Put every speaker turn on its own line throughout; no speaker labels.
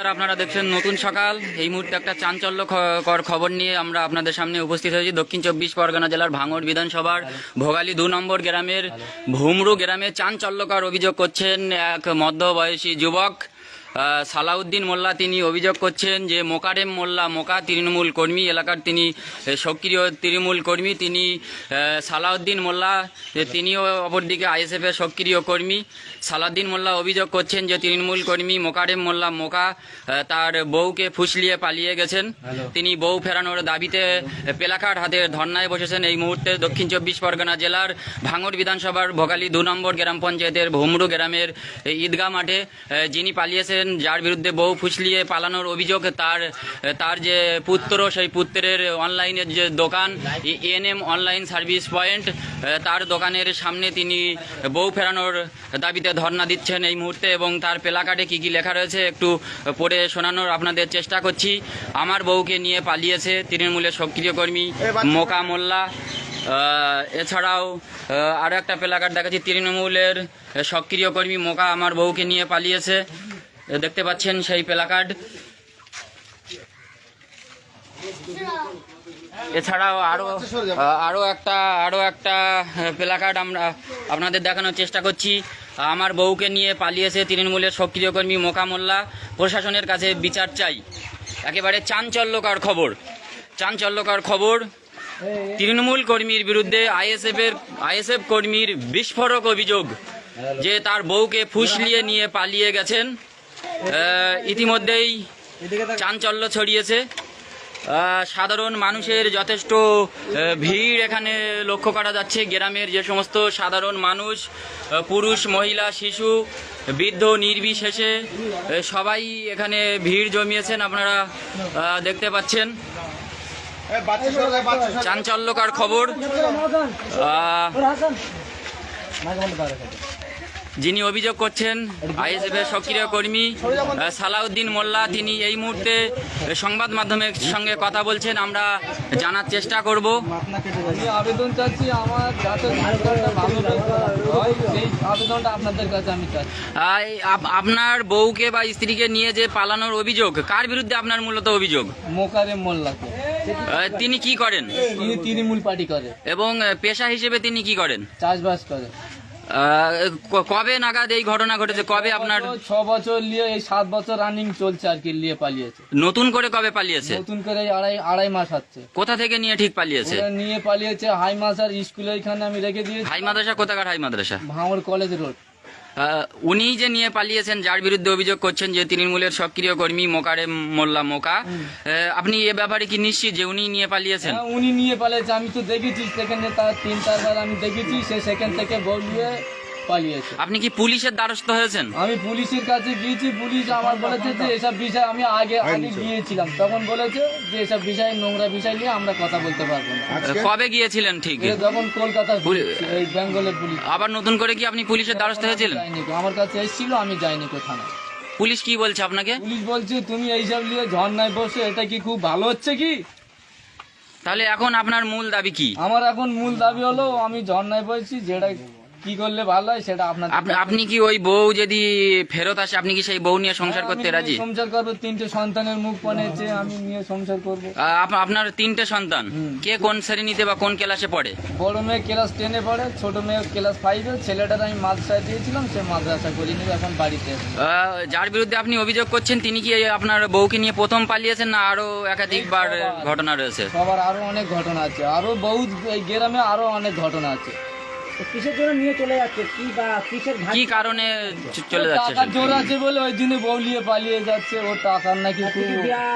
আর আপনারা দেখছেন নতুন সকাল। এই মুহূর্তে একটা চাঞ্চল্যকর খবর নিয়ে আমরা আপনাদের সামনে উপস্থিত হয়েছি। দক্ষিণ চব্বিশ পরগনা জেলার ভাঙড় বিধানসভার ভোগালী দু নম্বর গ্রামের ভুমরু গ্রামে চাঞ্চল্যকর অভিযোগ করছেন এক মধ্যবয়সী যুবক। সালাউদ্দিন মোল্লা তিনি অভিযোগ করছেন যে মোকারেম মোল্লা মোকা তৃণমূল কর্মী এলাকার তিনি সক্রিয় তৃণমূল কর্মী তিনি সালাউদ্দিন মোল্লা তিনিও অপরদিকে আইএসএফ এর সক্রিয় কর্মী। সালাউদ্দিন মোল্লা অভিযোগ করছেন যে তৃণমূল কর্মী মোকারেম মোল্লা মোকা তার বউকে ফুসলিয়ে পালিয়ে গেছেন। তিনি বউ ফেরানোর দাবিতে পেলাকার হাতে ধর্নায় বসেছেন। এই মুহূর্তে দক্ষিণ চব্বিশ পরগনা জেলার ভাঙড় বিধানসভার ভোগালী দু নম্বর গ্রাম পঞ্চায়েতের ভুমরু গ্রামের ঈদগাহ মাঠে যিনি যিনি পালিয়েছেন যার বিরুদ্ধে বউ ফুসলিয়ে পালানোর অভিযোগ, তার তার যে পুত্র, সেই পুত্রের অনলাইনের যে দোকান এএনএম অনলাইন সার্ভিস পয়েন্ট তার দোকানের সামনে তিনি বউ ফেরানোর দাবিতে ধর্ণা দিচ্ছেন এই মুহূর্তে এবং তার প্লাকার্ডে কি কি লেখা রয়েছে একটু পড়ে শোনানোর আপনাদের চেষ্টা করছি। আমার বউকে নিয়ে পালিয়েছে তৃণমূলের সক্রিয় কর্মী মোকা মোল্লা। এছাড়াও আরও একটা প্লাকার্ড দেখাচ্ছি, তৃণমূলের সক্রিয় কর্মী মোকা আমার বউকে নিয়ে পালিয়েছে। দেখতে পাচ্ছেন সেই প্লাকার্ড এছাড়াও আরও আরও একটা আরও একটা প্লাকার্ড আমরা আপনাদের দেখানোর চেষ্টা করছি। আমার বউকে নিয়ে পালিয়েছে তৃণমূলের সক্রিয় কর্মী মোকা মোল্লা। প্রশাসনের কাছে বিচার চাই। একেবারে চাঞ্চল্যকর খবর। চাঞ্চল্যকর খবর। তৃণমূল কর্মীর বিরুদ্ধে আইএসএফ এর, আইএসএফ কর্মীর বিস্ফোরক অভিযোগ। যে তার বউকে ফুসলিয়ে নিয়ে পালিয়ে গেছেন। ইতিমধ্যেই চাঞ্চল্য ছড়িয়েছে। সাধারণ মানুষের যথেষ্ট ভিড় এখানে লক্ষ্য করা যাচ্ছে। গ্রামের যে সমস্ত সাধারণ মানুষ পুরুষ, মহিলা, শিশু, বৃদ্ধ, নির্বিশেষে সবাই এখানে ভিড় জমিয়েছেন, আপনারা দেখতে পাচ্ছেন। চাঞ্চল্যকার খবর। যিনি অভিযোগ করছেন আইএসএফ এর সক্রিয় কর্মী সালাউদ্দিন মোল্লা তিনি এই মুহূর্তে সংবাদ মাধ্যমের সঙ্গে কথা বলছেন আমরা জানার চেষ্টা করব।
আবেদন চাচ্ছি আমার
আপনার বউকে বা স্ত্রীকে নিয়ে যে পালানোর অভিযোগ কার বিরুদ্ধে আপনার মূলত অভিযোগ?
মোকারে মোল্লাকে।
তিনি কি করেন?
তিনি তৃণমূল পার্টি করে।
এবং পেশা হিসেবে তিনি কি করেন?
চাষবাস করে।
আহ, ক- কবে নাগাদ এই ঘটনা ঘটেছে? কবে আপনার
ছ বছর নিয়ে এই সাত বছর রানিং চলছে আর কি নিয়ে পালিয়েছে।
নতুন করে কবে পালিয়েছে?
নতুন করে আড়াই আড়াই মাস হচ্ছে।
কোথা থেকে নিয়ে ঠিক পালিয়েছে?
নিয়ে পালিয়েছে হাই মাসার স্কুলে এখানে আমি রেখে দিয়েছি।
হাই মাদ্রাসা কোথাকার হাই মাদ্রাসা?
ভাঙড় কলেজ রোড
আহ, উনিই যে নিয়ে পালিয়েছেন যার বিরুদ্ধে অভিযোগ করছেন যে তৃণমূলের সক্রিয় কর্মী মোকারে মোল্লা মোকা আহ, আপনি এ ব্যাপারে কি নিশ্চিত যে উনি নিয়ে পালিয়েছেন?
হ্যাঁ, উনি নিয়ে পালিয়েছে। আমি তো দেখেছি সেখানে তার তিন চারবার আমি দেখেছি সে সেখান থেকে বউ নিয়ে পালিয়েছে।
আপনি কি পুলিশের দ্বারস্থ হয়েছেন?
আমি পুলিশের কাছে গিয়েছি পুলিশ আমার বলেছে যে এসব বিষয় আমি আগে আগে গিয়েছিলাম। তখন বলেছে যে এসব বিষয় নোংরা বিষয় নিয়ে আমরা কথা বলতে পারব না।
কবে গিয়েছিলেন ঠিক?
এ যখন কলকাতা এই বেঙ্গলের পুলিশ।
আবার নতুন করে কি আপনি পুলিশের দ্বারস্থ হয়েছিলেন?
আমার কাছে এসেছিল আমি যাইনি কোথাও।
পুলিশ কি বলছে আপনাকে?
পুলিশ বলছে তুমি এইসব নিয়ে ঝর্ণায় বসে এটা কি খুব ভালো হচ্ছে কি?
তাহলে এখন আপনার মূল দাবি কি?
আমার এখন মূল দাবি হলো আমি ঝর্ণায় বসছি যেটা কি করলে ভালো হয় সেটা আপনার
আপনি কি ওই বউ যদি ফেরত আসে আপনি কি সেই বউ নিয়ে সংসার করতে রাজি?
সংসার করব তিনটে সন্তানের মুখ পনেছে আমি নিয়ে সংসার করব।
আপনার তিনটে সন্তান কে কোন শ্রেণীতে বা কোন ক্লাসে পড়ে?
বড় মেয়ে ক্লাস টেনে পড়ে ছোট মেয়ে ক্লাস ফাইভে ছেলেটার আমি মাদ্রাসায় দিয়েছিলাম সে মাদ্রাসা করে নিবে এখন বাড়িতে
যার বিরুদ্ধে আপনি অভিযোগ করছেন তিনি কি আপনার বউকে নিয়ে প্রথম পালিয়েছেন না আরও একাধিকবার ঘটনা রয়েছে?
সবার আরও অনেক ঘটনা আছে আরও বহুত এই গ্রামে আরও অনেক ঘটনা আছে।
কিসের জন্য নিয়ে চলে যাচ্ছে? কি বা কিসের
কি কারণে চলে যাচ্ছে
জোর আছে বলে ওই দিনে বউলিয়ে পালিয়ে যাচ্ছে টাকার নাকি
কিছু। দেওয়া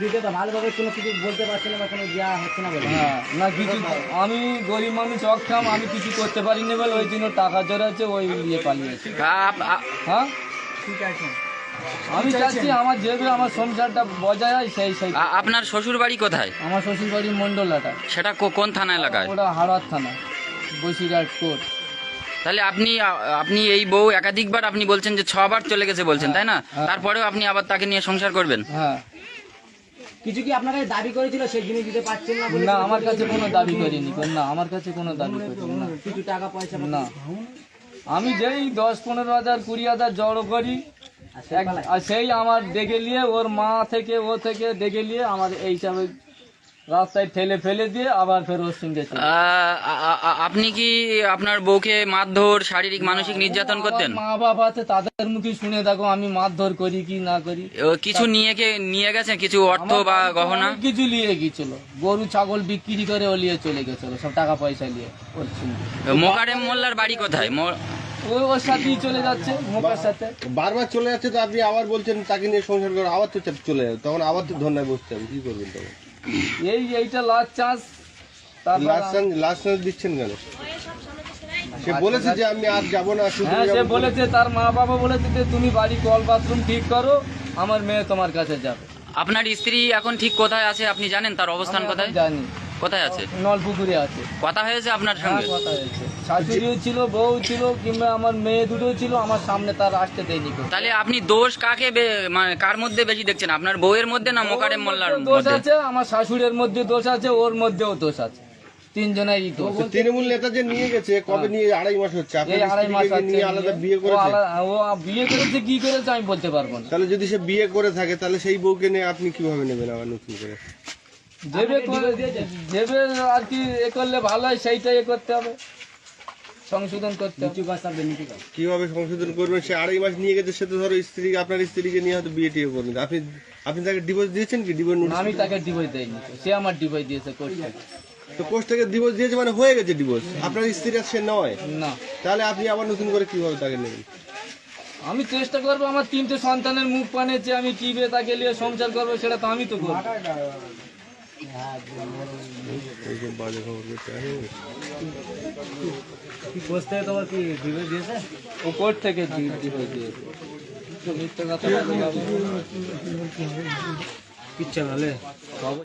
দিতে তো ভালোভাবে কোনো কিছু বলতে পারছে না বা কোনো দেওয়া হচ্ছে না বলে।
হ্যাঁ না কিছু আমি গরিব মানুষ অক্ষম আমি কিছু করতে পারিনি বলে ওই দিন ওর টাকা জোর আছে ওই নিয়ে পালিয়েছে।
আপ- আ-
হ্যাঁ? আমি চাচ্ছি আমার যেভাবে আমার সংসারটা বজায় হয় সেই সেই।
আপনার শ্বশুর বাড়ি কোথায়?
আমার শ্বশুর বাড়ি মন্ডলাটা
সেটা কোন থানা এলাকায়?
ওটা হাড়ার থানা। বসিরহাট কোর্ট।
তাহলে আপনি আপনি এই বউ একাধিকবার আপনি বলছেন যে ছবার চলে গেছে বলছেন তাই না?
হ্যাঁ।
তারপরেও আপনি আবার তাকে নিয়ে সংসার করবেন?
হ্যাঁ।
কিছু কি আপনার কাছে দাবি করেছিল সেই জিনিস দিতে পারছেন না
না আমার কাছে কোনো দাবি করিনি না আমার কাছে কোনো দাবি করিনি না।
কিছু টাকা পয়সা
না। আমি যেই দশ পনেরো হাজার কুড়ি হাজার জড়ো করি।
আর
সেই আমার ডেকে নিয়ে ওর মা থেকে ও থেকে ডেকে নিয়ে আমার এই হিসাবে রাস্তায় ঠেলে ফেলে দিয়ে আবার ফের
আ- আপনি কি আপনার বউকে মারধর শারীরিক মানসিক নির্যাতন করতেন?
মা বাবা আছে তাদের মুখে শুনে দেখো আমি মারধর করি কি না করি।
কিছু নিয়ে কে নিয়ে গেছেন কিছু অর্থ বা গহনা?
কিছু নিয়ে গিয়েছিল গরু ছাগল বিক্রি করে ও নিয়ে চলে গেছিল সব টাকা পয়সা নিয়ে।
মোকারেম মোল্লার বাড়ি কোথায়?
ওই ওর সাথেই চলে যাচ্ছে মুখের সাথে।
বারবার চলে যাচ্ছে তো আপনি আবার বলছেন তাকে নিয়ে সংসার করে আবার তো চলে যাবে তখন আবার তো ধর্নায় বসতে হবে কি করবেন তখন?
এই এইটা লাস্ট চান্স
লাস্ট চান্স দিচ্ছেন কেন? সে বলেছে যে আমি আর যাব না
হ্যাঁ সে বলেছে তার মা বাবা বলেছে যে তুমি বাড়ি কল বাথরুম ঠিক করো আমার মেয়ে তোমার কাছে যাবে।
আপনার স্ত্রী এখন ঠিক কোথায় আছে আপনি জানেন তার অবস্থান কোথায়?
জানি।
কোথায় আছে?
নলপুকুরে আছে।
কথা হয়েছে আপনার
হ্যাঁ
সঙ্গে?
কথা হয়েছে। শাশুড়িও ছিল বউ ছিল কিংবা আমার মেয়ে দুটো ছিল আমার সামনে তার আসতে দেয়নি কেউ।
তাহলে আপনি দোষ কাকে বে- মানে কার মধ্যে বেশি দেখছেন? আপনার বউয়ের মধ্যে না মোকারেম মোল্লার
দোষ
মধ্যে?
আছে আমার শাশুড়ির মধ্যে দোষ আছে ওর মধ্যেও দোষ আছে। তিনজনেরই দোষ।
তো তৃণমূল নেতা যে নিয়ে গেছে কবে নিয়ে আড়াই মাস হচ্ছে।
এই
আপনার
আড়াই মাস
স্ত্রীকে
আছে
নিয়ে আলাদা বিয়ে
ও
করেছে?
আলা- ও বিয়ে করেছে কি করেছে আমি বলতে পারব না।
তাহলে যদি সে বিয়ে করে থাকে তাহলে সেই বউকে নিয়ে আপনি কীভাবে নেবেন আবার নতুন করে?
যেবে করে- যেবে আর কি এ করলে ভালো হয় সেইটাই এ করতে হবে। সংশোধন করতে
কীভাবে সংশোধন করবেন সে আড়াই মাস নিয়ে গেছে সে তো ধরো স্ত্রী আপনার স্ত্রীকে নিয়ে হয়তো বিয়ে টিয়ে করবেন আপনি আপনি তাকে ডিভোর্স দিয়েছেন কি? ডিভোর্স নোটিশ
আমি তাকে ডিভোর্স দেয়নি সে আমার ডিভোর্স দিয়েছে করতে
তো কোর্ট থেকে ডিভোর্স দিয়েছে মানে হয়ে গেছে ডিভোর্স আপনার স্ত্রী আর সে নয়?
না।
তাহলে আপনি আবার নতুন করে কীভাবে তাকে নেবেন?
আমি চেষ্টা করব আমার তিনটে সন্তানের মুখ পানে যে আমি কি বে তাকে নিয়ে সংসার করব সেটা তো আমি তো করব।
এইসব বাজে খবর করতে হয়।
কি কোচ থেকে তোমার কি ডিভোর্স দিয়েছে
ও কোর্ট থেকে ডিভোর্স দিয়েছে তো মিথ্যে কথা বলতে যাব না।
কিচ্ছু ভালো